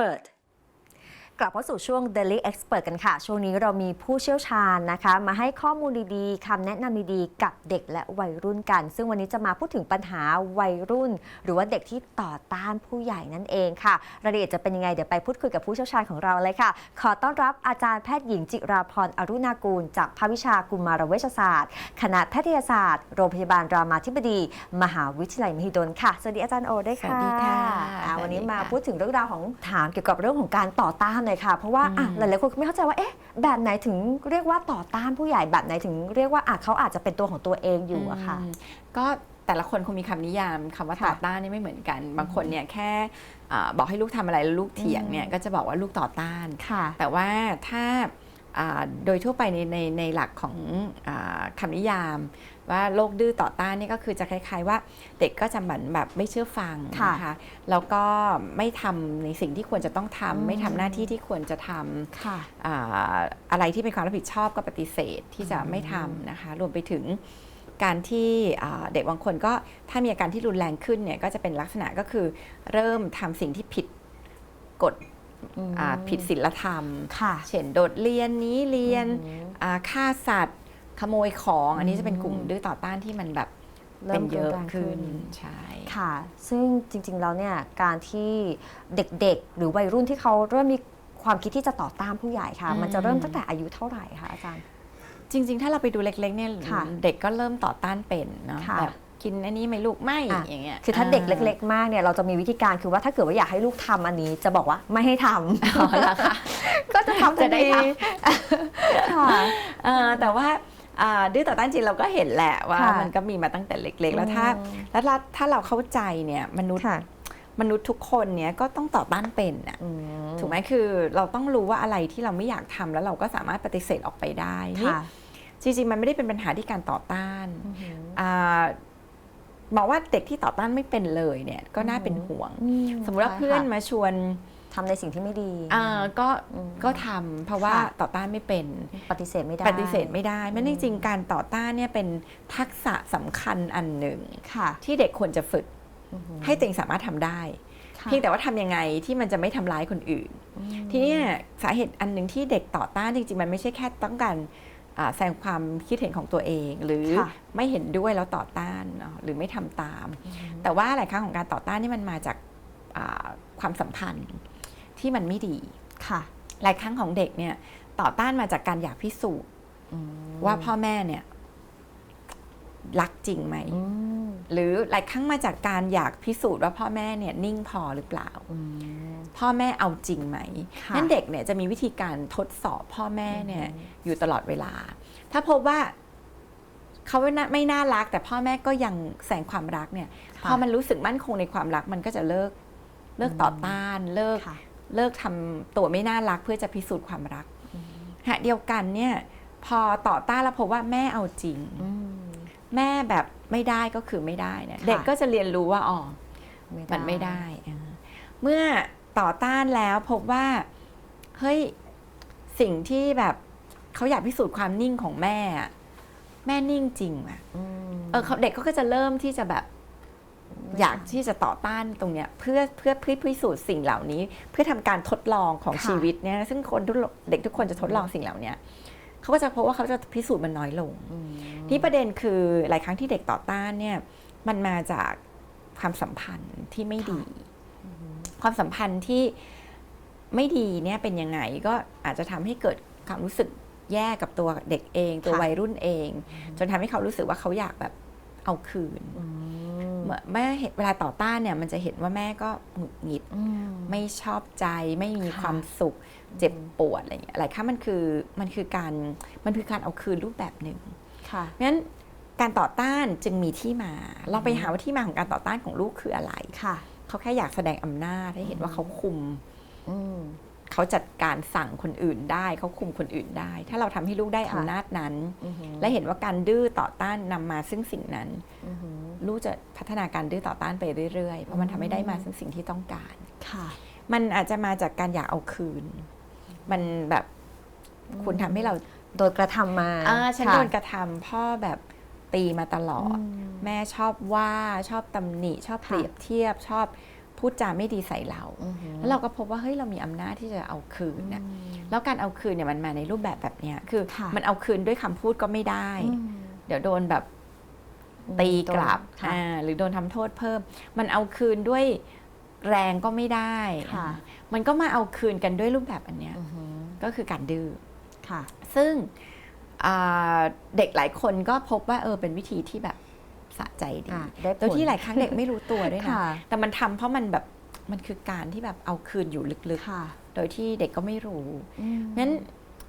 but กลับเข้าสู่ช่วง Daily Expert กันค่ะ ช่วงนี้เรามีผู้เชี่ยวชาญนะคะ มาให้ข้อมูลดีๆคำแนะนำดีๆ กับเด็กและวัยรุ่นกัน ซึ่งวันนี้จะมาพูดถึงปัญหาวัยรุ่น หรือว่าเด็กที่ต่อต้านผู้ใหญ่นั่นเองค่ะ รายละเอียดจะเป็นยังไงเดี๋ยวไปพูดคุยกับผู้เชี่ยวชาญของเราเลยค่ะ ขอต้อนรับอาจารย์แพทย์หญิงจิราพรอรุณากูล จากภาควิชากุมารเวชศาสตร์ คณะแพทยศาสตร์ โรงพยาบาลรามาธิบดี มหาวิทยาลัยมหิดลค่ะ สวัสดีอาจารย์โอด้วยค่ะสวัสดีค่ะ อ่าวันนี้สวัสดีมาค่ะพูดถึงเรื่องราวของถามเกี่ยวกับเรื่องของการต่อต้านเลยค่ะ เพราะว่าอะอืมหลายๆคนไม่เข้าใจว่าเอ๊ะแบบไหนถึงเรียกว่าต่อต้านผู้ใหญ่แบบไหนถึงเรียกว่าอะเขาอาจจะเป็นตัวของตัวเองอยู่อะค่ะมก็แต่ละคนคงมีคำนิยามคำว่าค่ะต่อต้านนี่ไม่เหมือนกัน บางคนเนี่ยแค่อ่าบอกให้ลูกทำอะไรแล้วลูกเถียงเนี่ยก็จะบอกว่าลูกต่อต้านค่ะแต่ว่าถ้าอ่าโดยทั่วไปในในในหลักของอาคำนิยาม ว่าโรคดื้อต่อต้านนี่ก็คือจะคล้ายๆว่าเด็กก็จะเหมือนแบบไม่เชื่อฟังค่ะนะคะแล้วก็ไม่ทำในสิ่งที่ควรจะต้องทำอืมไม่ทำหน้าที่ที่ควรจะทำค่ะอ่าอะไรที่เป็นความรับผิดชอบก็ปฏิเสธที่จะไม่ทำนะคะรวมไปถึงการที่อ่าเด็กบางคนก็ถ้ามีอาการที่รุนแรงขึ้นเนี่ยก็จะเป็นลักษณะก็คือเริ่มทำสิ่งที่ผิดกฎอ่าผิดศีลธรรมค่ะเช่นโดดเรียนหนี้เรียนอืมอ่าฆ่าสัตว์ ขโมยของ อันนี้จะเป็นกลุ่มอืมดื้อต่อต้านที่มันแบบเริ่เป็มนเยอะรุนแรงขึ้ขึ้นนใช่ค่ะ ซึ่งจริงๆแล้วเนี่ยการที่เด็กๆ หรือวัยรุ่นที่เขาเริ่มมีความคิดที่จะต่อต้านผู้ใหญ่ค่ะอืมมันจะเริ่มตั้งแต่อายุเท่าไหร่คะอาจารย์ จริง ๆ ถ้าเราไปดูเล็กๆเนี่ยค่ะเด็กก็เริ่มต่อต้านเป็นเนาะค่ะแบบกินอันนี้ไหมลูกไม่อะอย่างเงี้ยคือถ้าเด็กเล็ก ๆ มากเนี่ยเราจะมีวิธีการคือว่าถ้าเกิดว่าอยากให้ลูกทำอันนี้จะบอกว่าไม่ให้ทำอ๋อเหรอคะก็จะทำจะได้ทค่ะเอ่อแต่ว่าอ่า ดื้อต่อต้านจริงเราก็เห็นแหละว่าค่ะมันก็มีมาตั้งแต่เล็ก ๆ แล้วถ้าอืม แล้วถ้าถ้าเราเข้าใจเนี่ยมนุษย์ค่ะมนุษย์ทุกคนเนี่ยก็ต้องต่อต้านเป็นน่ะอืมถูกไหมคือเราต้องรู้ว่าอะไรที่เราไม่อยากทำแล้วเราก็สามารถปฏิเสธออกไปได้นี่ค่ะจริงๆมันไม่ได้เป็นปัญหาที่การต่อต้านอือหืออ่าบอกว่าเด็กที่ต่อต้านไม่เป็นเลยเนี่ยก็น่าเป็นห่วง สมมติว่าเพื่อนใช่ค่ะมาชวน ทำในสิ่งที่ไม่ดีอ่าก็อืมก็ทำเพราะว่าค่ะต่อต้านไม่เป็นปฏิเสธไม่ได้ปฏิเสธไม่ได้แม้จริงๆการต่อต้านเนี่ยเป็นทักษะสำคัญอันหนึ่งค่ะที่เด็กควรจะฝึกอือหือให้ตัวเองสามารถทำได้ค่ะเพียงแต่ว่าทำยังไงที่มันจะไม่ทำร้ายคนอื่นอืมทีเนี้ยสาเหตุอันหนึ่งที่เด็กต่อต้านจริงๆ มันไม่ใช่แค่ต้องการอ่าแสดงความคิดเห็นของตัวเอง หรือค่ะไม่เห็นด้วยแล้วต่อต้านเนาะหรือไม่ทำตาม แต่ว่าหลายครั้งของการต่อต้านนี่มันมาจากอ่าความสัมพันธ์ ที่มันไม่ดีค่ะ หลายครั้งของเด็กเนี่ย ต่อต้านมาจากการอยากพิสูจน์อืมว่าพ่อแม่เนี่ยรักจริงไหมอืมหรือหลายครั้งมาจากการอยากพิสูจน์ว่าพ่อแม่เนี่ยนิ่งพอหรือเปล่าอืมพ่อแม่เอาจริงไหมค่ะนั่นเด็กเนี่ยจะมีวิธีการทดสอบพ่อแม่เนี่ยอยู่ตลอดเวลา ถ้าพบว่าเขาไม่น่าไม่น่ารัก แต่พ่อแม่ก็ยังแสดงความรักเนี่ยค่ะพอมันรู้สึกมั่นคงในความรักมันก็จะเลิกเลิกต่อต้านเลิกค่ะ เลิกทำตัวไม่น่ารักเพื่อจะพิสูจน์ความรักฮะเดียวกันเนี่ยพอต่อต้านแล้วพบว่าแม่เอาจริงอืมแม่แบบไม่ได้ก็คือไม่ได้เนี่ยค่ะเด็กก็จะเรียนรู้ว่าอ๋อมันไม่ได้อ่าเมื่อต่อต้านแล้วพบว่าเฮ้ยสิ่งที่แบบเขาอยากพิสูจน์ความนิ่งของแม่อะแม่นิ่งจริงอะอืมเออเขาเด็กเขาก็จะเริ่มที่จะแบบ อยากที่จะต่อต้านตรงเนี้ยเพื่อเพื่อเพื่อพิสูจน์สิ่งเหล่านี้ เพื่อทำการทดลองของค่ะชีวิตเนี่ยซึ่งคนทุกเด็กทุกคนจะทดลองสิ่งเหล่าเนี้ยเขาก็จะพบว่าเขาจะพิสูจน์มันน้อยลงอืมที่ประเด็นคือหลายครั้งที่เด็กต่อต้านเนี่ยมันมาจากความสัมพันธ์ที่ไม่ดี ความสัมพันธ์ที่ไม่ดีเนี่ยเป็นยังไงก็อาจจะทำให้เกิดความรู้สึกแย่กับตัวเด็กเอง ตัวค่ะวัยรุ่นเอง จนทำให้เขารู้สึกว่าเขาอยากแบบเอาคืนอื มเมื่อแม่เห็นเวลาต่อต้านเนี่ยมันจะเห็นว่าแม่ก็หงุดหงิดอืมไม่ชอบใจ ไม่มีค่ะความสุขเจ็บปวดอะไรอย่างเงี้ยหลายครั้งมันคือมันคือการมันคือการเอาคืนรูปแบบหนึ่งค่ะเพราะฉะนั้นการต่อต้านจึงมีที่มา เราไปหาว่าที่มาของการต่อต้านของลูกคืออะไรค่ะ เขาแค่อยากแสดงอำนาจให้เห็นว่าเขาคุมอืม เขาจัดการสั่งคนอื่นได้เขาคุมคนอื่นได้ ถ้าเราทำให้ลูกได้ค่ะอำนาจนั้นอือหือและเห็นว่าการดื้อต่อต้านนำมาซึ่งสิ่งนั้นอือหือลูกจะพัฒนาการดื้อต่อต้านไปเรื่อยๆ เพราะมันทำให้ได้มาซึ่งสิ่งที่ต้องการค่ะ มันอาจจะมาจากการอยากเอาคืน มันแบบคุณทำให้เราโดนกระทำมาอ่าฉันค่ะโดนกระทำพ่อแบบตีมาตลอดอืมแม่ชอบว่าชอบตำหนิชอบค่ะเปรียบเทียบชอบ พูดจาไม่ดีใส่เรา แล้วเราก็พบว่าเฮ้ยเรามีอำนาจที่จะเอาคืนนะแล้วการเอาคืนเนี่ยมันมาในรูปแบบแบบเนี้ยคือค่ะมันเอาคืนด้วยคำพูดก็ไม่ได้ เดี๋ยวโดนแบบตีกลับค่ะอ่าหรือโดนทำโทษเพิ่ม มันเอาคืนด้วยแรงก็ไม่ได้ค่ะอ่ามันก็มาเอาคืนกันด้วยรูปแบบอันเนี้ยอือหือก็คือการดื้อค่ะซึ่งอ่าเด็กหลายคนก็พบว่าเออเป็นวิธีที่แบบ สะใจดีอะได้ผลโดยที่หลายครั้งเด็กไม่รู้ตัวด้วยนะค่ะแต่มันทำเพราะมันแบบมันคือการที่แบบเอาคืนอยู่ลึกค่ะๆโดยที่เด็กก็ไม่รู้อืมงั้น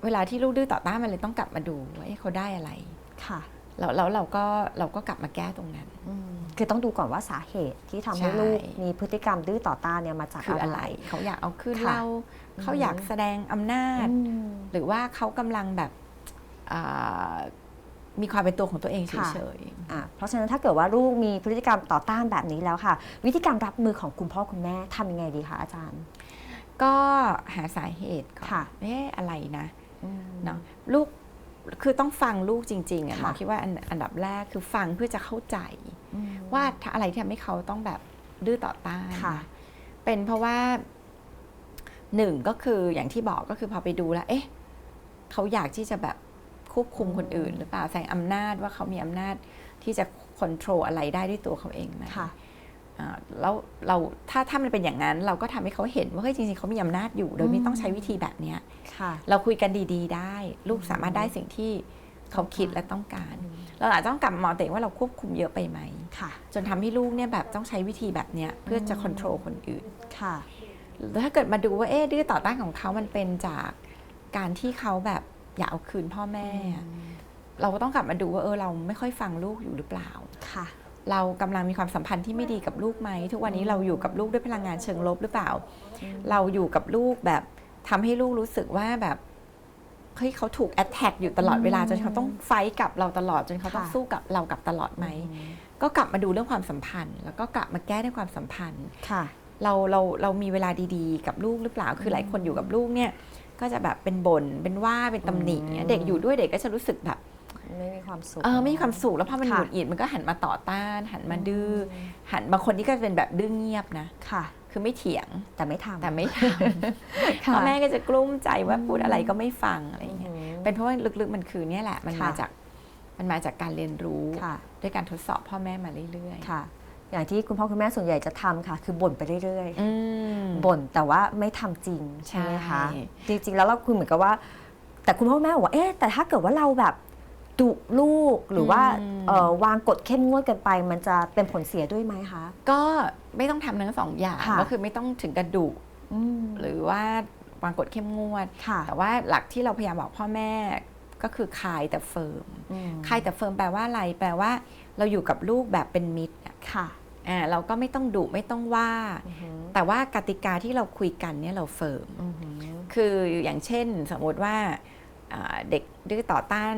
เวลาที่ลูกดื้อต่อต้านมันเลยต้องกลับมาดูว่าเอ๊ะเขาได้อะไรค่ะแล้วแล้วเราก็เราก็กลับมาแก้ตรงนั้นอืมคือต้องดูก่อนว่าสาเหตุที่ทำให้ใช่ลูกมีพฤติกรรมดื้อต่อต้านเนี่ยมาจากคืออะอะไรไร เขาอยากเอาคืนค่ะเราเขาอยากแสดงอำนาจอืมหรือว่าเขากำลังแบบอ่า มีความเป็นตัวของตัวเองเฉค่ะยอะเพราะฉะนั้นถ้าเกิดว่าลูกมีพฤติกรรมต่อต้านแบบนี้แล้วค่ะ วิธีการรับมือของคุณพ่อคุณแม่ทำยังไงดีคะอาจารย์ ๆ ก็หาสาเหตุก่อนค่ะเอ๊ะอะไรนะอืมเนาะลูกคือต้องฟังลูกจริงๆอะหมอค่ะคิดว่าอันอันดับแรกคือฟังเพื่อจะเข้าใจ อืม ว่าถ้าอะไรที่ทำให้เขาต้องแบบดื้อต่อต้านค่ะนะเป็นเพราะว่าหนึ่งก็คืออย่างที่บอกก็คือพอไปดูแล้ว เอ๊ะ เขาอยากที่จะแบบ ควบคุมคนอื่น หรือเปล่าแสดงอำนาจว่าเขามีอำนาจที่จะควบคุมอะไรได้ด้วยตัวเขาเองไหมค่ะอ่าแล้วเราถ้าถ้ามันเป็นอย่างนั้น เราก็ทำให้เขาเห็นว่าเฮ้ยจริงๆเขามีอำนาจอยู่ โดยไม่ต้องใช้วิธีแบบเนี้ยค่ะเราคุยกันดีๆ ได้ ลูกสามารถได้สิ่งที่เขาคิดและต้องการ เราอาจจะต้องกลับมามองตัวเองว่าเราควบคุมเยอะไปไหมค่ะจนทำให้ลูกเนี่ยแบบต้องใช้วิธีแบบเนี้ยเพื่อจะควบคุมคนอื่นค่ะแล้วถ้าเกิดมาดูว่าเอ๊ะดื้อต่อต้านของเขามันเป็นจากการที่เขาแบบ อยากเอาคืนพ่อแม่ เราก็ต้องกลับมาดูว่าเออเราไม่ค่อยฟังลูกอยู่หรือเปล่าค่ะ เรากำลังมีความสัมพันธ์ที่ไม่ดีกับลูกไหมทุกวันนี้เราอยู่กับลูกด้วยพลังงานเชิงลบหรือเปล่า เราอยู่กับลูกแบบทำให้ลูกรู้สึกว่าแบบเฮ้ยเขาถูกแอ t แทกอยู่ตลอดเวลาอืมจนเขาต้องไฟท์กับเราตลอดจนเขาต้องค่ะสู้กับเรากับตลอดไหมก็กลับมาดูเรื่องความสัมพันธ์ แล้วก็กลับมาแก้ในความสัมพันธ์ค่ะ เราเราเรามีเวลาดีๆ กับลูกหรือเปล่า คือหลายคนอยู่กับลูกเนี่ย ก็จะแบบเป็นบน่นเป็นว่าเป็นตำหนิเนี่ยอืมเด็กอยู่ด้วยเด็กก็จะรู้สึกแบบไม่มีความสุขเออไม่มีความสุขแล้วพอมันหค่ะงุดหงิดมันก็หันมาต่อต้าน หันมาดื้ออหันบางคนนี่ก็เป็นแบบดื้อเงียบนะค่ะ คือไม่เถียงแต่ไม่ทำแต่ไม่ทำค่ะพ่อแม่ก็จะกลุ้มใจว่าพูดอะไรก็ไม่ฟังอะไรอย่างเงี้ยอืมเป็นเพราะว่าลึกๆมันคือเนี่ยแหละมันมาค่ะจากมันมาจากการเรียนรู้ค่ะด้วยการทดสอบพ่อแม่มาเรื่อยค่ะ อย่างที่คุณพ่อคุณแม่ส่วนใหญ่จะทำค่ะ คือบ่นไปเรื่อยๆอืมๆบ่นแต่ว่าไม่ทำจริงใช่ใช่ไหมคะจริงๆแล้วเราคือเหมือนกับว่า แต่คุณพ่อคุณแม่บอกว่าเอ๊ะแต่ถ้าเกิดว่าเราแบบดุลูกหรือว่าเอ่อวางกฎเข้มงวดเกันไป มันจะเป็นผลเสียด้วยไหมคะ ก็ไม่ต้องทำทั้งสองอย่างค่ะก็คือไม่ต้องถึงกระดุอืมหรือว่าวางกฎเข้มงวดค่ะแต่ว่าหลักที่เราพยายามบอกพ่อแม่ก็คือคายแต่เฟิร์มอืมคายแต่เฟิร์มแปลว่าอะไร แปลว่า เราอยู่กับลูกแบบเป็นมิตรอะค่ะอ่า เราก็ไม่ต้องดุไม่ต้องว่าอือหือแต่ว่ากติกาที่เราคุยกันเนี่ยเราเฟิร์มอือหือคืออย่างเช่นสมมติว่าอ่าเด็กดื้อต่อต้าน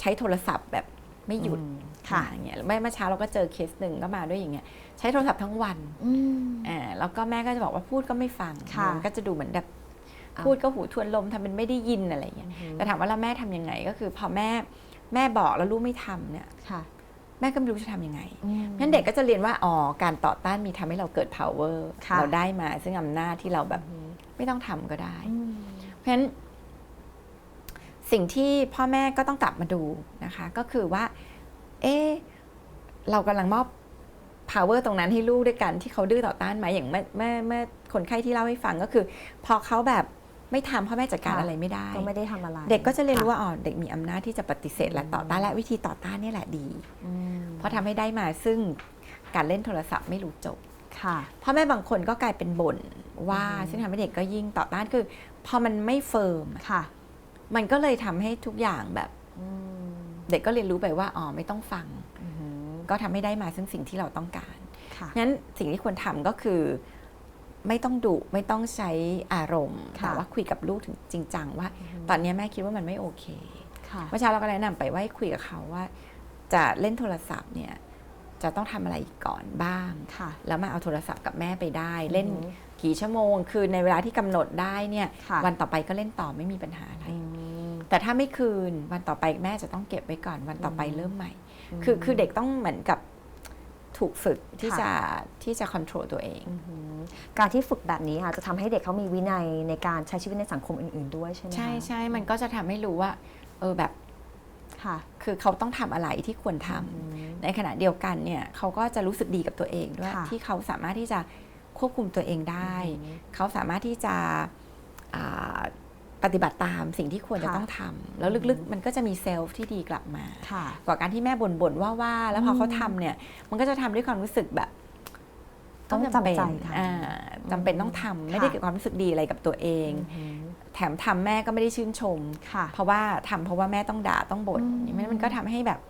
ใช้โทรศัพท์แบบไม่หยุดอืมค่ะอย่างเงี้ยเมื่อเช้าเราก็เจอเคสหนึ่งก็มาด้วยอย่างเงี้ยใช้โทรศัพท์ทั้งวันอืมอ่าแล้วก็แม่ก็จะบอกว่าพูดก็ไม่ฟังค่ะมันก็จะดูเหมือนแบบอ้าวพูดก็หูทวนลมทำเป็นไม่ได้ยินอะไรอย่างเงี้ยแต่ถามว่าแล้วแม่ทำยังไงก็คือพอแม่แม่บอกแล้วลูกไม่ทำเนี่ยค่ะ แม่ก็ไม่รู้จะทำยังไงอืมงั้นเด็กก็จะเรียนว่าอ๋อการต่อต้านมีทำให้เราเกิด power ค่ะเราได้มา ซึ่งอำนาจที่เราแบบอืมไม่ต้องทำก็ได้อืมเพราะฉะนั้น สิ่งที่พ่อแม่ก็ต้องกลับมาดูนะคะ ก็คือว่า เอ๊ะเรากำลังมอบ power ตรงนั้นให้ลูกด้วยกันที่เขาดื้อต่อต้านไหมอย่างเมื่อเมื่อเมื่อคนไข้ที่เล่าให้ฟังก็คือ พอเขาแบบ ไม่ทำพ่อแม่จัดการค่ะ อะไรไม่ได้ ก็ไม่ได้ทำอะไรเด็กก็จะเรียนรู้ค่ว่าอ๋อเด็กมีอำนาจที่จะปฏิเสธและต่อต้านและวิธีต่อต้านเนี่ยแหละดี อืมเพราะทำให้ได้มาซึ่งการเล่นโทรศัพท์ไม่รู้จบค่ะ พ่อแม่บางคนก็กลายเป็นบ่นว่าอืม ซึ่งทำให้เด็กก็ยิ่งต่อต้านคือ พอมันไม่เฟิร์มอะค่ะมันก็เลยทำให้ทุกอย่างแบบอืมเด็กก็เรียนรู้ไปว่าอ๋อไม่ต้องฟัง อือหือก็ทำให้ได้มาซึ่งสิ่งที่เราต้องการ ค่ะ งั้นสิ่งที่ควรทำก็คือ ไม่ต้องดุไม่ต้องใช้อารมณ์ค่ะแต่ว่าคุยกับลูกถึงจริงจังว่า ตอนนี้แม่คิดว่ามันไม่โอเคค่ะเมื่อเช้าเราก็แนะนำไปว่าให้คุยกับเขาว่า จะเล่นโทรศัพท์เนี่ยจะต้องทำอะไรก่อนบ้างค่ะแล้วมาเอาโทรศัพท์กับแม่ไปได้ เล่นอือหือกี่ชั่วโมง คือในเวลาที่กำหนดได้เนี่ยค่ะวันต่อไปก็เล่นต่อไม่มีปัญหาอะไรอืมแต่ถ้าไม่คืนวันต่อไปแม่จะต้องเก็บไว้ก่อนวันต่อไปอืมเริ่มใหม่อืมคือคือเด็กต้องเหมือนกับถูกฝึกที่ค่ะจะที่จะควบคุมตัวเองอือหือ การที่ฝึกแบบนี้ค่ะจะทำให้เด็กเขามีวินัยในการใช้ชีวิตในสังคมอื่น ๆ ด้วยใช่ไหมคะใช่ใช่มันก็จะทำให้รู้ว่า เออแบบค่ะ คือเขาต้องทำอะไรที่ควรทำอืมในขณะเดียวกันเนี่ยเขาก็จะรู้สึกดีกับตัวเองด้วยค่ะที่เขาสามารถที่จะควบคุมตัวเองได้ อืมเขาสามารถที่จะอ่าปฏิบัติตามสิ่งที่ควรจะค่ะต้องทำแล้วลึกๆมันก็จะมีเซลฟ์ที่ดีกลับมา ค่ะ กว่าการที่แม่บ่นๆว่าว่าๆแล้วพอเขาทำเนี่ยมันก็จะทำด้วยความรู้สึกแบบ ต้องจำใจทำอ่าจำเป็นต้องทำไม่ได้ค่ะเกิดความรู้สึกดีอะไรกับตัวเองอือหือแถมทำแม่ก็ไม่ได้ชื่นชมค่ะเพราะว่าทำเพราะว่าแม่ต้องด่าต้องบ่นอืมอย่างนั้นมันก็ทำให้แบบ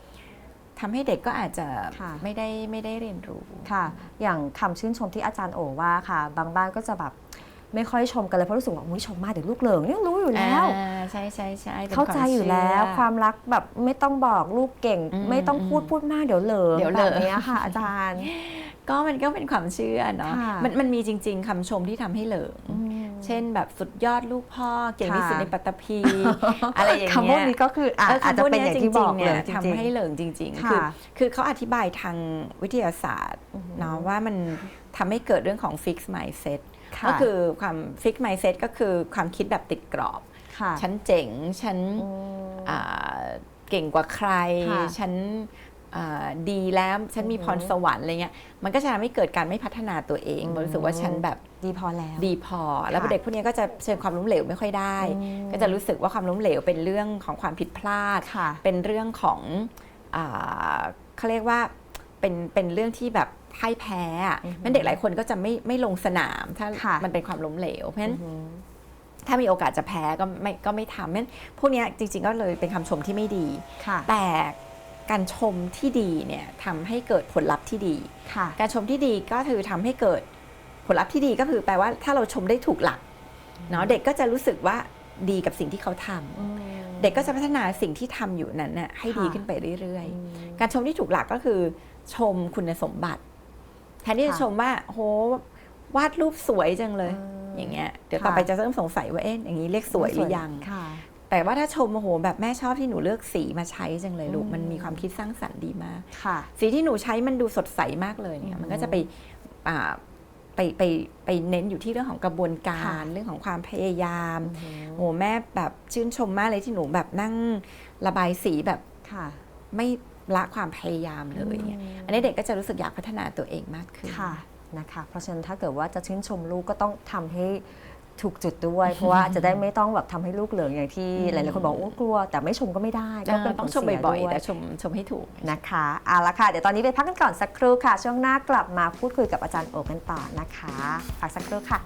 ทำให้เด็กก็อาจจะค่ะไม่ได้ไม่ได้เรียนรู้ค่ะ อย่างคำชื่นชมที่อาจารย์โอว่าค่ะ บางบ้านก็จะแบบไม่ค่อยชมกันเลยเพราะรู้สึกว่าอุ้ยชมมากเดี๋ยวลูกเหลิงเนี่ยรู้อยู่แล้วอ่าใช่ใช่ใช่ป็นเข้าใจอยู่แล้วเชื่ความรักแบบไม่ต้องบอกลูกเก่งอืมไม่ต้องพูดอืมพูดมากเดี๋ยวเหลิงเดี๋ยวเหลิแบงบนี้ค่ะอาจารย์ ก็มันก็เป็นความเชื่อเนาะค่ะมันมันมีจริง ๆคำชมที่ทำให้เหลิง เช่นแบบสุดยอดลูกพ่อเก่งที่สุดค่ะในปัตตภีอะไรอย่างคำพเงี้วยกนี้ก็คืออะเอาจจะเป็นอย่างที่บอกคำพูดเลนี้ยจจริงๆริเนี่ยงทำให้เหลิงจริงๆค่ะคือคือเขาอธิบายทางวิทยาศาสตร์อือหือเนาะว่ามันทำให้เกิดเรื่องของ fixed mindset ค่ะก็คือความ fixed mindset ก็คือความคิดแบบติดกรอบค่ะฉันเจ๋งฉันอืมอ่าเก่งกว่าใครค่ะฉันอ่า ดีแล้วฉันมีอือพหือรสวรรค์อะไรเงี้ยมันก็จะทำให้เกิดการไม่พัฒนาตัวเองอืมรู้สึกว่าฉันแบบดีพอแล้ว ดีพอ แล้วค่ะเด็กพวกนี้ก็จะเชิญความล้มเหลวไม่ค่อยได้อืมก็จะรู้สึกว่าความล้มเหลวเป็นเรื่องของความผิดพลาดค่ะเป็นเรื่องของอ่าเขาเรียกว่าเป็นเป็นเรื่องที่แบบพ่ายแพ้อะอือหือมันเด็กหลายคนก็จะไม่ไม่ลงสนามถ้าค่ะมันเป็นความล้มเหลวเพราะฉะนั้นอืมถ้ามีโอกาสจะแพ้ก็ไม่ก็ไม่ทำเพราะฉะนั้นพวกเนี้ยจริง ๆ ก็เลยเป็นคำชมที่ไม่ดีค่ะแต่ การชมที่ดีเนี่ยทำให้เกิดผลลัพธ์ที่ดี ค่ะ การชมที่ดีก็คือทำให้เกิดผลลัพธ์ที่ดีก็คือแปลว่าถ้าเราชมได้ถูกหลักเนาะเด็กก็จะรู้สึกว่าดีกับสิ่งที่เขาทำอืมเด็กก็จะพัฒนาสิ่งที่ทำอยู่นั้นน่ะให้ดีค่ะขึ้นไปเรื่อยอืมๆการชมที่ถูกหลักก็คือ ชมคุณสมบัติแทนที่จะค่ะชมว่าโหวาดรูปสวยจังเลยอืมอย่างเงี้ยเดี๋ยวค่ะต่อไปจะเริ่มสงสัยว่าเอ๊ะอย่างนี้เรียกสวยหรือยังค่ะ แต่ว่าถ้าชมโอ้โหแบบแม่ชอบที่หนูเลือกสีมาใช้จังเลยลูกอืมมันมีความคิดสร้างสรรค์ดีมากค่ะสีที่หนูใช้มันดูสดใสมากเลยเนี่อืยมมันก็จะไปอ่าไปไปไปเน้นอยู่ที่เรื่องของกระบวนกาค่ะรเรื่องของความพยายามอืมโอ้แม่แบบชื่นชมมากเลยที่หนูแบบนั่งระบายสีแบบค่ะไม่ละความพยายามเลยเนี่ยอันนี้เด็กก็จะรู้สึกอยากพัฒนาตัวเองมากขึ้นค่ะนะคะ เพราะฉะนั้นถ้าเกิดว่าจะชื่นชมลูกก็ต้องทำให้ ถูกจุดด้วย เพราะว่าจะได้ไม่ต้องแบบทำให้ลูกเหลืองอย่างที่อืมหลายๆคนบอกโอ้กลัว แต่ไม่ชมก็ไม่ได้ก็เอเป็อนต้องผลชมเสีบ่อยๆด้วแต่ชมชมให้ถูกนะคะเอาละค่ะเดี๋ยวตอนนี้ไปพักกันก่อนสักครู่ค่ะ ช่วงหน้ากลับมาพูดคุยกับอาจารย์โอกันต่อนะคะพักสักครู่ค่ะ